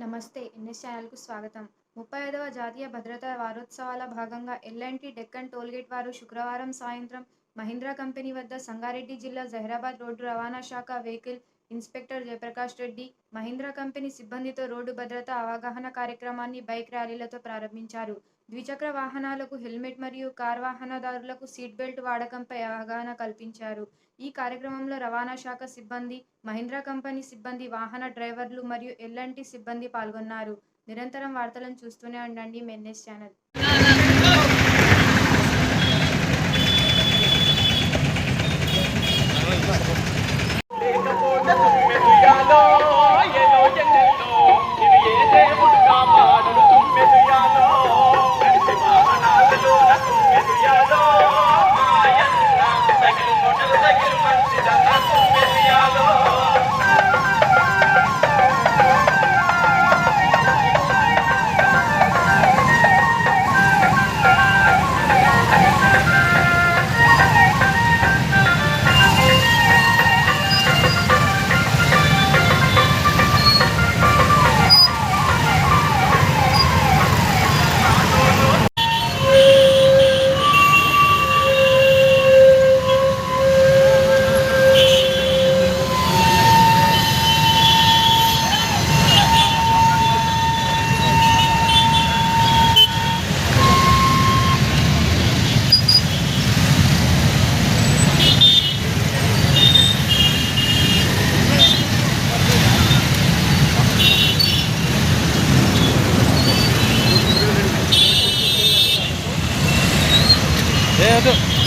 నమస్తే ఎన్ఎస్ ఛానల్కు స్వాగతం. ముప్పై ఐదవ జాతీయ భద్రతా వారోత్సవాల భాగంగా ఎల్ఎన్టీ డెక్కన్ టోల్గేట్ వారు శుక్రవారం సాయంత్రం మహీంద్రా కంపెనీ వద్ద సంగారెడ్డి జిల్లా జహీరాబాద్ రోడ్డు రవాణా శాఖ vehicle inspector Jayaprakash Reddy Mahindra company సిబ్బందితో రోడ్డు భద్రత అవగాహన కార్యక్రమాన్ని బైక్ ర్యాలీలతో ప్రారంభించారు. ద్విచక్ర వాహనాలకు హెల్మెట్ మరియు కార్ వాహనదారులకు సీట్ బెల్ట్ వాడకంపై అవగాహన కల్పించారు. ఈ కార్యక్రమంలో రవాణా శాఖ సిబ్బంది మహీంద్రా కంపెనీ సిబ్బంది వాహన డ్రైవర్లు మరియు ఎల్ఎన్టీ సిబ్బంది పాల్గొన్నారు. నిరంతరం వార్తలను చూస్తూనే ఉండండి మెన్నెస్ ఛానల్. Yeah,